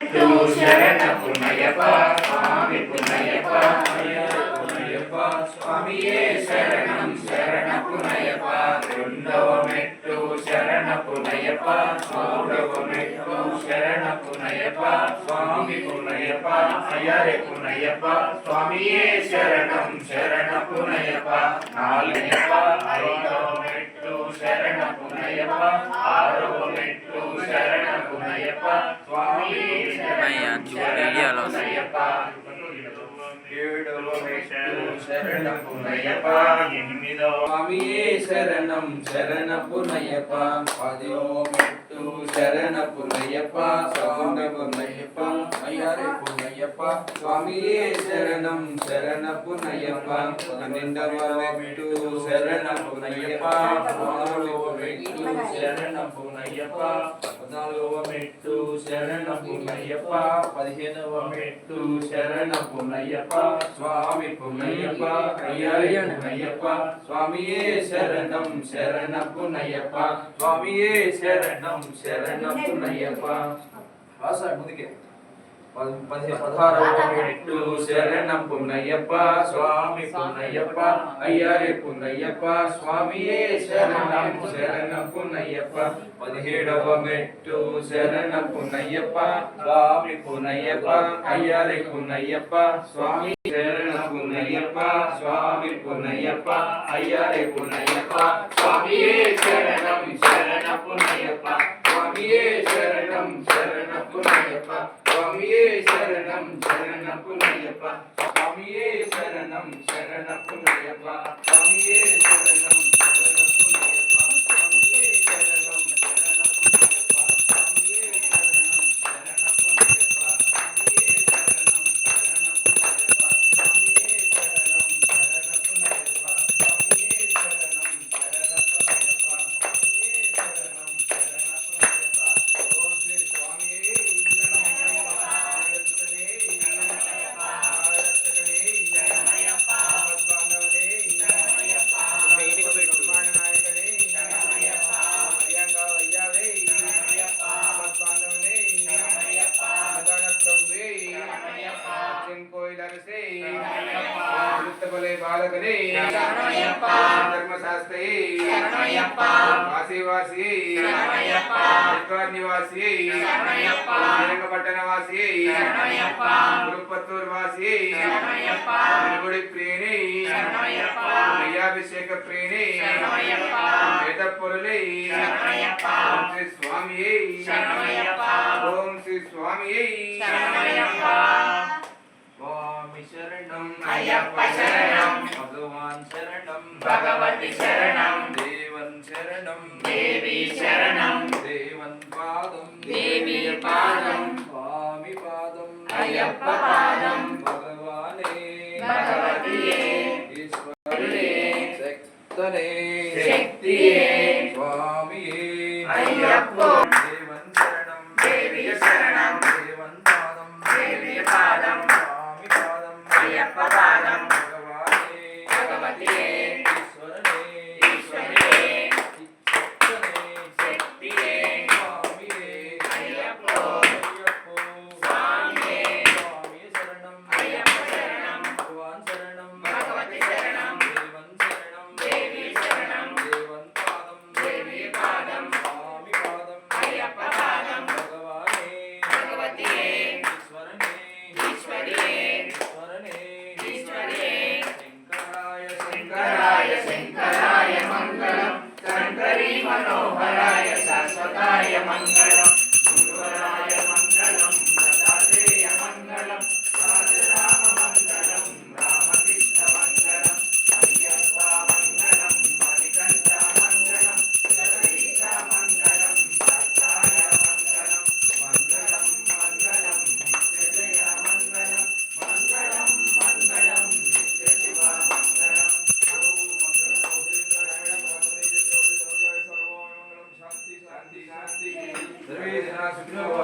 ಶರಣ ಪುಣ್ಣಯಪ್ಪ ಸ್ವಾಮಿ ಪುಣ್ಣಯಪ್ಪ ಪುಣ್ಣಯಪ್ಪ ಸ್ವಾಮಿಯೇ ಶರಣಂ ಶರಣ ಪುಣ್ಣಯಪ್ಪ ವೃಂದವಮೆಟ್ಟು ಶರಣ ಪುಣ್ಣಯಪ್ಪ ಮೌಢವಮೆಟ್ಟು ಶರಣ ಪುಣ್ಣಯಪ್ಪ ಸ್ವಾಮಿ ಪುಣ್ಣಯಪ್ಪ ಅಯ್ಯರೆ ಪುಣ್ಣಯಪ್ಪ ಸ್ವಾಮಿಯೇ ಶರಣಂ ಶರಣ ಪುಣ್ಣಯಪ್ಪ ನಾಲ್ಕನೆಯಪ್ಪ ಐದವಮೆಟ್ಟು ಶರಣ ಪುಣ್ಣಯಪ್ಪ ಆರವ சரணம் புனையப்பா என்மிதோ சுவாமியே சரணம் சரண புனையப்பா பதோ மெட்டு சரண புனையப்பா சவுண்ட புனையப்பா ஐயாரே புனையப்பா சுவாமியே சரணம் சரண புனையப்பா பன்னெண்டவர மெட்டு சரண புனையப்பா பதினாலு மெட்டு சரண புனையப்பா பதினாலு மெட்டு శరణపునయ్యప్ప పదిహేనవ మెట్టు శరణపునయ్యప్ప స్వామి పునయ్యప్ప అయ్యయ్య పునయ్యప్ప స్వామియే శరణం శరణపునయ్యప్ప స్వామియే శరణం శరణపునయ్యప్ప. వాస ముందుకే. பதினாறு சரணம் புன்னையப்பா சுவாமி புன்னையப்பா ஐயாரே புன்னையப்பா சுவாமியே சரணம் சரணம் புன்னையப்பா. பதினேழவ மெட்டு சரணம் புன்னையப்பா சுவாமி புன்னையப்பா ஐயாரே புன்னையப்பா சுவாமி சரணம் புன்னையப்பா சுவாமி புன்னையப்பா ஐயாரே புன்னையப்பா. சுவாமியே சரணம் சரண புன்னையப்பா. சரணம் சரணப்புனையப்பா சுவாமியே சரணம் சரணப்புனையப்பா சுவாமியே சரணம் சரண శ్రీ వృత్తబలే ప్రేణి శ్రీ స్వామి ఓం శ్రీ స్వామి ஐயப்ப சரணம் பகவான் சரணம். பகவதி சரணம். தேவன் சரணம். தேவி சரணம். தேவன் பாதம். தேவி பாதம். சுவாமி பாதம். ஐயப்ப பாதம். பகவானே. பகவதியே. ஈஸ்வரே. சக்தனே. मनोहराय शाश्वताय मङ्गलम् Grazie.